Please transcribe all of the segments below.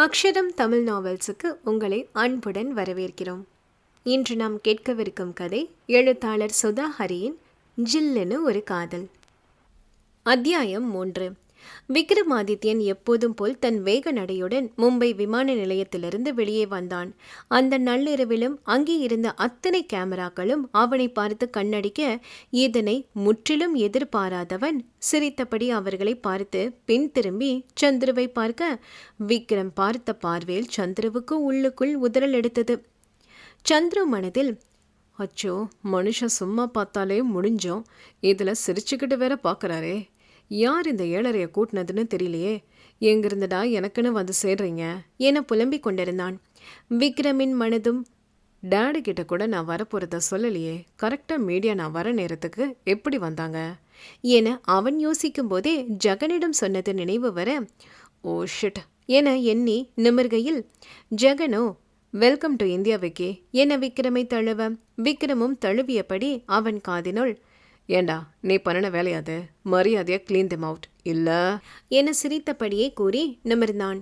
அக்ஷரம் தமிழ் நாவல்ஸுக்கு உங்களை அன்புடன் வரவேற்கிறோம். இன்று நாம் கேட்கவிருக்கும் கதை எழுத்தாளர் சுதா ஹரியின் ஜில்லுன்னு ஒரு காதல். அத்தியாயம் மூன்று. விக்ரமாதித்யன் எப்போதும் போல் தன் வேக நடையுடன் மும்பை விமான நிலையத்திலிருந்து வெளியே வந்தான். அந்த நள்ளிரவிலும் அங்கே இருந்த அத்தனை கேமராக்களும் அவனை பார்த்து கண்ணடிக்க இதனை முற்றிலும் எதிர்பாராதவன் சிரித்தபடி அவர்களை பார்த்து பின் திரும்பி சந்துருவை பார்க்க விக்ரம் பார்த்த பார்வையில் சந்துருவுக்கு உள்ளுக்குள் உதறல் எடுத்தது. சந்துரு மனதில் அச்சோ மனுஷன் சும்மா பார்த்தாலே முடிஞ்சோம். இதில் சிரிச்சுக்கிட்டு வேற பார்க்குறாரே. யார் இந்த ஏழரைய கூட்டினதுன்னு தெரியலையே. எங்கிருந்துடா எனக்குன்னு வந்து சேர்றீங்க? என புலம்பிக் கொண்டிருந்தான். விக்ரமின் மனதும் டேடி கிட்ட கூட நான் வரப்போகிறத சொல்லலையே. கரெக்டாக மீடியா நான் வர நேரத்துக்கு எப்படி வந்தாங்க? என அவன் யோசிக்கும் போதே ஜெகனிடம் சொன்னது நினைவு வர ஓ ஷிட் என எண்ணி நிமிர்கையில் ஜெகனோ வெல்கம் டு இந்தியா விக்கி என விக்ரமை தழுவ விக்ரமும் தழுவியபடி அவன் காதினுள் ஏண்டா நீ பண்ணின வேலையாது மரியாதையா க்ளீன் தெம் அவுட் இல்லை? என சிரித்தபடியே கூறி நிமிர்ந்தான்.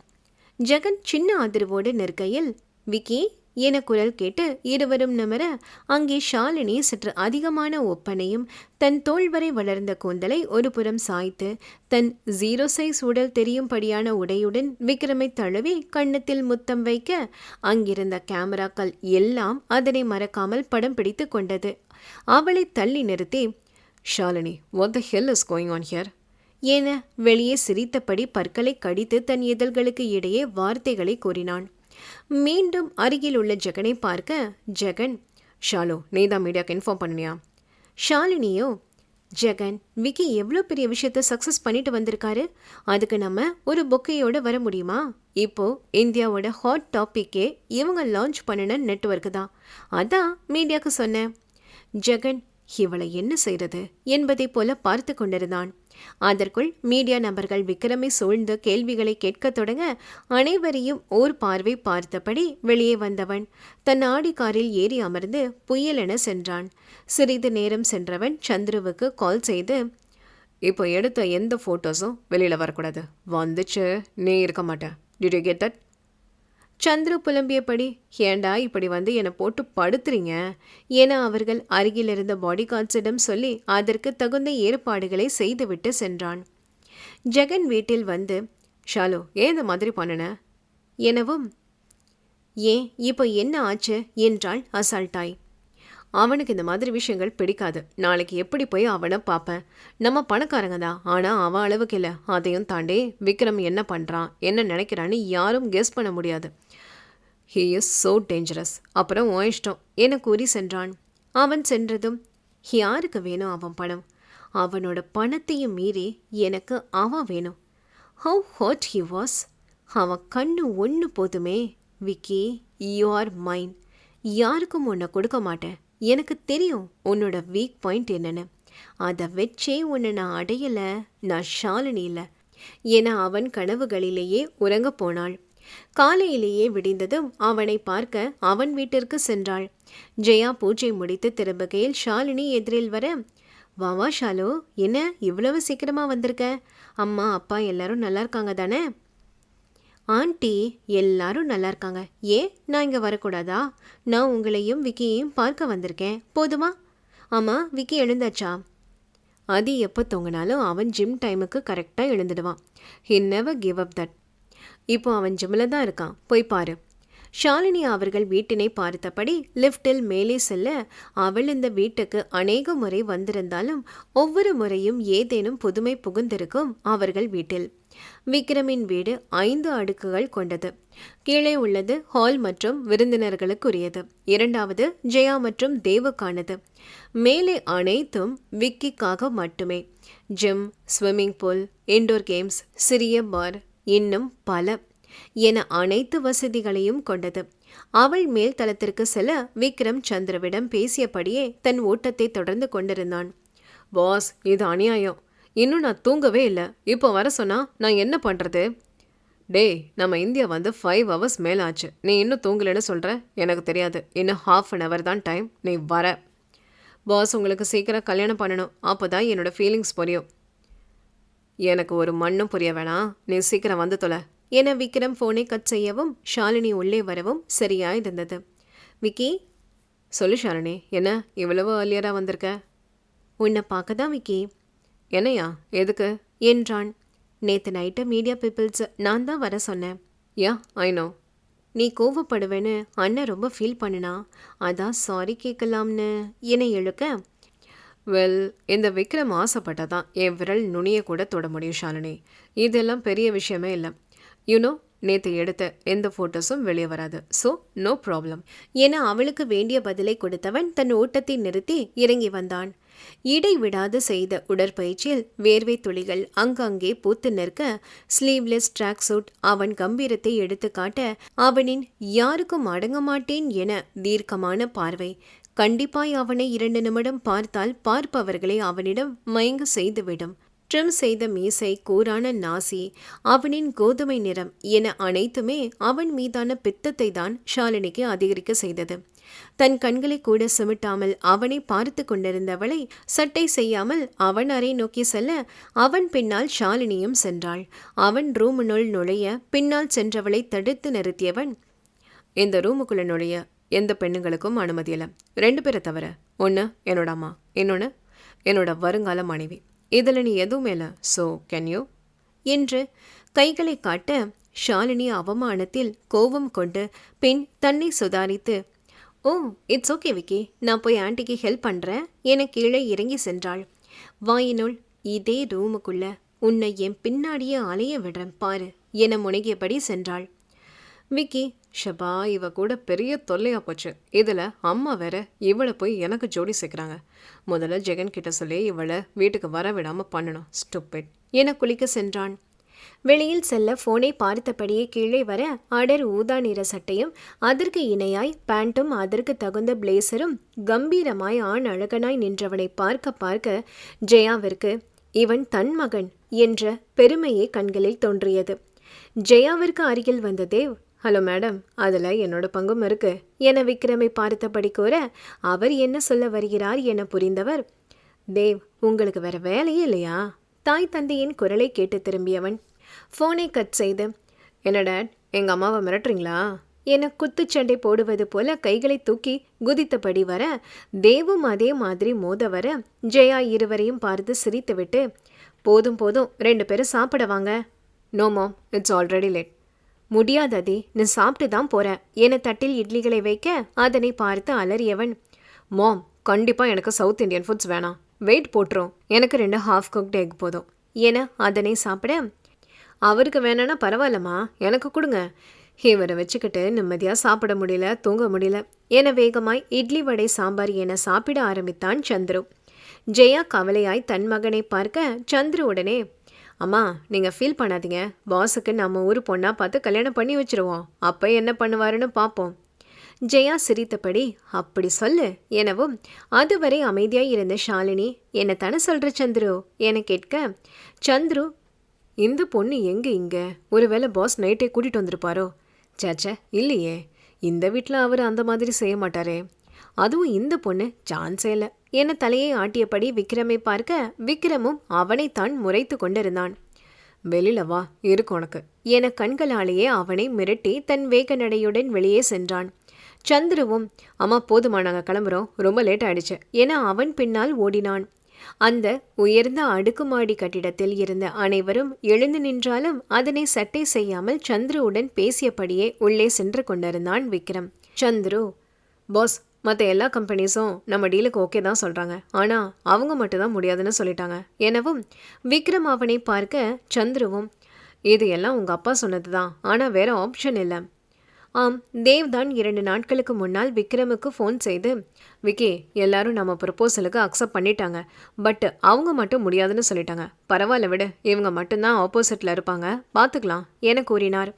ஜெகன் சின்ன ஆதரவோடு நிற்கையில் விக்கி என குரல் கேட்டு இருவரும் நிமிர அங்கே ஷாலினி சற்று அதிகமான ஒப்பனையும் தன் தோல் வரை வளர்ந்த கூந்தலை ஒரு புறம் சாய்த்து தன் ஜீரோ சைஸ் உடல் தெரியும்படியான உடையுடன் விக்ரமை தழுவி கண்ணத்தில் முத்தம் வைக்க அங்கிருந்த கேமராக்கள் எல்லாம் அதனை மறக்காமல் படம் பிடித்து கொண்டது. அவளை தள்ளி நிறுத்தி Shalini what the hell is going on here என வெளியே சிரித்தபடி பற்களை கடித்து தன் இதழ்களுக்கு இடையே வார்த்தைகளை கூறினான். மீண்டும் அருகில் உள்ள ஜெகனை பார்க்க ஜெகன் ஷாலு நீ தான் மீடியாக்கு இன்ஃபார்ம் பண்ணியா ஷாலினியோ ஜெகன் விக்கி எவ்வளோ பெரிய விஷயத்த சக்ஸஸ் பண்ணிட்டு வந்திருக்காரு? அதுக்கு நம்ம ஒரு பொக்கையோட வர முடியுமா? இப்போ இந்தியாவோட ஹாட் டாப்பிக்கே இவங்க லான்ச் பண்ணின நெட்ஒர்க் தான். அதான் மீடியாவுக்கு சொன்னேன். ஜெகன் இவளை என்ன செய்யறது என்பதைப் போல பார்த்து கொண்டிருந்தான். அதற்குள் மீடியா நபர்கள் விக்ரமை சூழ்ந்து கேள்விகளை கேட்கத் தொடங்க அனைவரையும் ஓர் பார்வை பார்த்தபடி வெளியே வந்தவன் தன் ஆடி காரில் ஏறி அமர்ந்து புயலென சென்றான். சிறிது நேரம் சென்றவன் சந்துருவுக்கு கால் செய்து இப்போ எடுத்த எந்த ஃபோட்டோஸும் வெளியில் வரக்கூடாது. வந்துச்சு. நீ இருக்க மாட்டேன் did you get that Chandru புலம்பியபடி ஏண்டா இப்படி வந்து என்னை போட்டு படுத்துறீங்க? என அவர்கள் அருகில் இருந்த பாடி கார்ட்ஸிடம் சொல்லி அதற்கு தகுந்த ஏற்பாடுகளை செய்துவிட்டு சென்றான். ஜெகன் வீட்டில் வந்து ஷாலு ஏன் இந்த மாதிரி பண்ணுன? எனவும் ஏன் இப்போ என்ன ஆச்சு? என்றாள் அசால்ட்டாய். அவனுக்கு இந்த மாதிரி விஷயங்கள் பிடிக்காது. நாளைக்கு எப்படி போய் அவனை பார்ப்பேன்? நம்ம பணக்காரங்க தான். ஆனால் அவன் அளவுக்கு இல்லை. அதையும் தாண்டி விக்ரம் என்ன பண்ணுறான் என்ன நினைக்கிறான்னு யாரும் கெஸ் பண்ண முடியாது. ஹீ இஸ் சோ டேஞ்சரஸ் அப்புறம் உன் இஷ்டம். என கூறி சென்றான்? அவன் சென்றதும் யாருக்கு வேணும் அவன் பணம்? அவனோட பணத்தையும் மீறி எனக்கு அவன் வேணும். ஹவு ஹாட் ஹி வாஸ் அவன் கண்ணு ஒன்று போதுமே. விக்கி யூ ஆர் மைன் யாருக்கும் உன்னை கொடுக்க மாட்டேன். எனக்கு தெரியும் உன்னோட வீக் பாயிண்ட் என்னன்னு. அதை வச்சே உன்னை நான் அடையலை. நான் ஷாலினி இல்லை. என அவன் கனவுகளிலேயே உறங்க போனாள். காலையிலேயே விடிந்ததும் அவனை பார்க்க அவன் வீட்டிற்கு சென்றாள். ஜெயா பூஜை முடித்து திரும்புகையில் ஷாலினி எதிரில் வர வாவா ஷாலு என்ன இவ்வளவு சீக்கிரமா வந்திருக்க? அம்மா அப்பா எல்லாரும் நல்லா இருக்காங்க தானே? ஆண்டி எல்லாரும் நல்லா இருக்காங்க. ஏன் நான் இங்கே வரக்கூடாதா? நான் உங்களையும் விக்கியையும் பார்க்க வந்திருக்கேன். போதுமா? ஆமாம் விக்கி எழுந்தாச்சா? அது எப்போ தூங்கினாலும் அவன் ஜிம் டைமுக்கு கரெக்டாக எழுந்துடுவான். He never give up that இப்போ அவன் ஜிம்மில் தான் இருக்கான். போய் பாரு. ஷாலினி அவர்கள் வீட்டினை பார்த்தபடி லிஃப்டில் மேலே செல்ல அவள் இந்த வீட்டுக்கு அநேக முறை வந்திருந்தாலும் ஒவ்வொரு முறையும் ஏதேனும் புதுமை புகுந்திருக்கும் அவர்கள் வீட்டில். விக்ரமின் வீடு ஐந்து அடுக்குகள் கொண்டது. கீழே உள்ளது ஹால் மற்றும் விருந்தினர்களுக்குரியது. இரண்டாவது ஜெயா மற்றும் தேவுக்கானது. மேலே அனைத்தும் விக்கிக்காக மட்டுமே. Gym swimming pool indoor games சிறிய பார் இன்னும் பல என அனைத்து வசதிகளையும் கொண்டது. அவள் மேல் தளத்திற்கு செல்ல விக்ரம் சந்திரவிடம் பேசியபடியே தன் ஓட்டத்தை தொடர்ந்து கொண்டிருந்தான். பாஸ் இது அநியாயம். இன்னும் நான் தூங்கவே இல்லை. இப்போ வர சொன்னா நான் என்ன பண்ணுறது டேய் நம்ம இந்தியா வந்து ஃபைவ் ஹவர்ஸ் மேலே ஆச்சு. நீ இன்னும் தூங்கலைன்னு சொல்கிற எனக்கு தெரியாது. இன்னும் ஹாஃப் அன் ஹவர் தான் டைம் நீ வர. பாஸ் உங்களுக்கு சீக்கிரம் கல்யாணம் பண்ணணும். அப்போ தான் என்னோடய ஃபீலிங்ஸ் புரியும். எனக்கு ஒரு மண்ணும் புரிய வேணாம். நீ சீக்கிரம் வந்து தொலை. என விக்ரம் ஃபோனை கட் செய்யவும் ஷாலினி உள்ளே வரவும் சரியா இருந்தது விக்கி சொல்லு ஷாலினி என்ன இவ்வளவு அர்லியராக வந்திருக்க? உன்னை பார்க்க தான் விக்கி. என்னையா எதுக்கு? என்றான். நேற்று நைட்டு மீடியா பீப்புள்ஸ் நான் தான் வர சொன்னேன். யா ஐ நோ நீ கோவப்படுவேன்னு அண்ணன் ரொம்ப ஃபீல் பண்ணுனா அதான் சாரி கேட்கலாம்னு. என்னை இழுக்க? வெல் இந்த விக்ரம் ஆசைப்பட்டதான் என் விரல் நுனியை கூட தொட முடியும் ஷாலினி. இதெல்லாம் பெரிய விஷயமே இல்லை. யூனோ நேற்று எடுத்த எந்த ஃபோட்டோஸும் வெளியே வராது. ஸோ நோ ப்ராப்ளம் என அவளுக்கு வேண்டிய பதிலை கொடுத்தவன் தன் ஓட்டத்தை நிறுத்தி இறங்கி வந்தான். இடைவிடாது செய்த உடற்பயிற்சியில் வேர்வை துளிகள் அங்கங்கே பூத்து நிற்க ஸ்லீவ்லெஸ் ட்ராக் சூட் அவன் கம்பீரத்தை எடுத்து காட்ட அவனின் யாருக்கும் அடங்க மாட்டேன் என தீர்க்கமான பார்வை கண்டிப்பாய் அவனை இரண்டு நிமிடம் பார்த்தால் பார்ப்பவர்களை அவனிடம் மயங்க செய்துவிடும். ட்ரிம் செய்த மீசை கூரான நாசி அவனின் கோதுமை நிறம் என அனைத்துமே அவன் மீதான பித்தத்தை தான் ஷாலினிக்கு அதிகரிக்க செய்தது. தன் கண்களை கூட சிமிட்டாமல் அவனை பார்த்து கொண்டிருந்தவளை சட்டை செய்யாமல் அவன் அறை நோக்கி செல்ல அவன் பின்னால் ஷாலினியும் சென்றாள். அவன் ரூமுனுள் நுழைய பின்னால் சென்றவளை தடுத்து நிறுத்தியவன் இந்த ரூமுக்குள்ள நுழைய? எந்த பெண்ணுங்களுக்கும் அனுமதி இல்லை. ரெண்டு பேரை தவிர ஒன்று என்னோட அம்மா இன்னொன்று என்னோட வருங்கால மனைவி. இதில் நீ எதுவுமே இல்லை. ஸோ கேன் யூ என்று கைகளை காட்ட ஷாலினி அவமானத்தில் கோபம் கொண்டு பின் தன்னை சுதாரித்து ஓ இட்ஸ் ஓகே விக்கி. நான் போய் ஆண்டிக்கு ஹெல்ப் பண்ணுறேன் என கீழே இறங்கி சென்றாள். வாயினுள் இதே ரூமுக்குள்ள உன்னை என் பின்னாடியே அலைய விடுறேன் பாரு என முனகியபடி சென்றாள். விக்கி ஷபா இவ கூட பெரிய தொல்லையா போச்சு. இதில் அம்மா வேற இவளை போய் எனக்கு ஜோடி சேர்க்குறாங்க முதல்ல ஜெகன் கிட்ட சொல்லி இவளை வீட்டுக்கு வர விடாமல் பண்ணணும். ஸ்டூப்பிட் என குளிக்க சென்றான். வெளியில் செல்ல போனை பார்த்தபடியே கீழே வர அடர் ஊதா நிற சட்டையும் அதற்கு இணையாய் பேண்ட்டும் அதற்கு தகுந்த பிளேசரும் கம்பீரமாய் ஆண் அழகனாய் நின்றவனை பார்க்க பார்க்க ஜெயாவிற்கு இவன் தன் மகன் என்ற பெருமையே கண்களில் தோன்றியது. ஜெயாவிற்கு அருகில் வந்த தேவ் ஹலோ மேடம் அதில் என்னோட பங்கும் இருக்கு. என விக்ரமை பார்த்தபடி கூற அவர் என்ன சொல்ல வருகிறார் என புரிந்தவர் தேவ் உங்களுக்கு வேற வேலையே இல்லையா? தாய் தந்தையின் குரலை கேட்டு திரும்பியவன் ஃபோனை கட் செய்து என்ன டேட் எங்கள் அம்மாவை மிரட்டுறீங்களா? என குத்துச்சண்டை போடுவது போல கைகளை தூக்கி குதித்தபடி வர தேவும் அதே மாதிரி மோத வர ஜெயா இருவரையும் பார்த்து சிரித்துவிட்டு போதும் போதும் ரெண்டு பேரும் சாப்பிட வாங்க. No mom it's already late முடியாததே நீ சாப்பிட்டு தான் போறேன். என தட்டில் இட்லிகளை வைக்க அதனை பார்த்து அலறியவன் மாம் கண்டிப்பாக எனக்கு சவுத் இந்தியன் ஃபுட்ஸ் வேணாம். வெயிட் போட்டுரும். எனக்கு ரெண்டு ஹாஃப் குக்டு எக் போதும். என அதனை சாப்பிட அவருக்கு வேணான்னா பரவாயில்லம்மா எனக்கு கொடுங்க. இவரை வச்சுக்கிட்டு நிம்மதியாக சாப்பிட முடியல தூங்க முடியல. என வேகமாய் இட்லி வடை சாம்பார் என சாப்பிட ஆரம்பித்தான் சந்துரு. ஜெயா கவலையாய் தன் மகனை பார்க்க சந்துரு உடனே அம்மா நீங்கள் ஃபீல் பண்ணாதீங்க. பாஸுக்கு நம்ம ஊர் பொண்ணாக பார்த்து கல்யாணம் பண்ணி வச்சுருவோம். அப்போ என்ன பண்ணுவாருன்னு பார்ப்போம் ஜெயா சிரித்தபடி அப்படி சொல்லு. எனவும் அதுவரை அமைதியாக இருந்த ஷாலினி என்ன தானே சொல்கிற சந்துரு? என கேட்க சந்துரு இந்த பொண்ணு எங்கே இங்கே? ஒருவேளை பாஸ் நைட்டே கூட்டிகிட்டு வந்திருப்பாரோ? சேச்சே இல்லையே. இந்த வீட்டில் அவர் அந்த மாதிரி செய்ய மாட்டாரே. அதுவும் இந்த பொண்ணு சான்ஸே இல்லை. என தலையை ஆட்டியபடி விக்ரமை பார்க்க விக்ரமும் அவனைத்தான் முறைத்து கொண்டிருந்தான். வெளியில வா இருக்கு உனக்கு என கண்களாலேயே அவனை மிரட்டி தன் வேக நடையுடன் வெளியே சென்றான். சந்துருவும் அம்மா போதுமா நாங்கள் கிளம்புறோம். ரொம்ப லேட் ஆயிடுச்சு என அவன் பின்னால் ஓடினான். அந்த உயர்ந்த அடுக்குமாடி கட்டிடத்தில் இருந்த அனைவரும் எழுந்து நின்றாலும் அதனை சட்டை செய்யாமல் சந்துருவுடன் பேசியபடியே உள்ளே சென்று கொண்டிருந்தான் விக்ரம். சந்துரு பாஸ் மற்ற எல்லா கம்பெனிஸும் நம்ம டீலுக்கு ஓகே தான் சொல்கிறாங்க ஆனால் அவங்க மட்டும்தான் முடியாதுன்னு சொல்லிட்டாங்க. எனவும் விக்ரம் அவனை பார்க்க சந்துருவும் இது எல்லாம் உங்கள் அப்பா சொன்னது தான். ஆனால் வேற ஆப்ஷன் இல்லை. ஆம் தேவ் தான் இரண்டு நாட்களுக்கு முன்னால் விக்ரமுக்கு ஃபோன் செய்து விக்கி எல்லாரும் நம்ம ப்ரப்போசலுக்கு அக்செப்ட் பண்ணிட்டாங்க. பட் அவங்க மட்டும் முடியாதுன்னு சொல்லிட்டாங்க. பரவாயில்ல விடு இவங்க மட்டும்தான் ஆப்போசிட்டில் இருப்பாங்க. பார்த்துக்கலாம் என கூறினார்.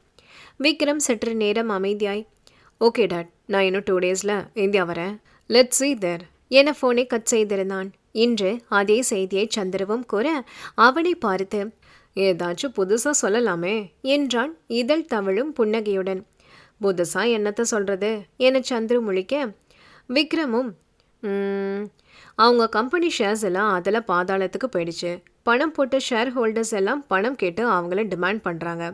விக்ரம் சற்று நேரம் அமைதியாய் ஓகே டாட் நான் இன்னும் டூ டேஸில் இந்தியா வரேன். லெட் சி தேர் என ஃபோனை கட் செய்திருந்தான்? இன்று அதே செய்தியை சந்திரவும் கூற அவனை பார்த்து ஏதாச்சும் புதுசாக சொல்லலாமே என்றான் இதழ் தவழும் புன்னகையுடன். புதுசாக என்னத்தை சொல்கிறது என சந்திரு முழிக்க விக்ரமும் அவங்க கம்பெனி ஷேர்ஸ் எல்லாம் அதில் பாதாளத்துக்கு போயிடுச்சு. பணம் போட்ட ஷேர் ஹோல்டர்ஸ் எல்லாம் பணம் கேட்டு அவங்கள டிமாண்ட் பண்ணுறாங்க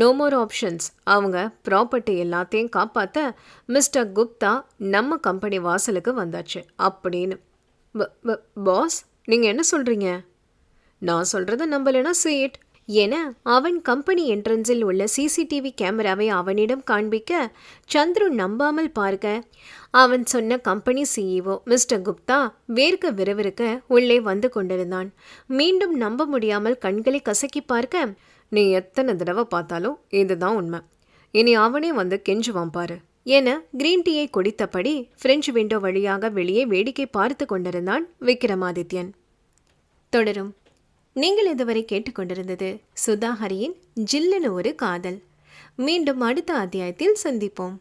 நோ மோர் ஆப்ஷன்ஸ் அவங்க ப்ராப்பர்ட்டி எல்லாத்தையும் காப்பாற்ற மிஸ்டர் குப்தா நம்ம கம்பெனி வாசலுக்கு வந்தாச்சு. அப்படின்னு. பாஸ் நீங்கள் என்ன சொல்கிறீங்க நான் சொல்கிறத நம்பலைன்னா சீட் என அவன் கம்பெனி என்ட்ரன்ஸில் உள்ள சிசிடிவி கேமராவை அவனிடம் காண்பிக்க சந்துரு நம்பாமல் பார்க்க அவன் சொன்ன கம்பெனி சிஇஓ மிஸ்டர் குப்தா வேர்க்க விறுவிறுக்க உள்ளே வந்து கொண்டிருந்தான். மீண்டும் நம்ப முடியாமல் கண்களை கசக்கி பார்க்க நீ எத்தனை தடவை பார்த்தாலும் இதுதான் உண்மை. இனி அவனே வந்து கெஞ்சுவான் பாரு. என கிரீன் டீயை குடித்தபடி பிரெஞ்சு விண்டோ வழியாக வெளியே வேடிக்கை பார்த்து கொண்டிருந்தான் விக்ரமாதித்யன் தொடரும். நீங்கள் இதுவரை கேட்டுக்கொண்டிருந்தது சுதாஹரியின் ஜில்லுன்னு ஒரு காதல். மீண்டும் அடுத்த அத்தியாயத்தில் சந்திப்போம்.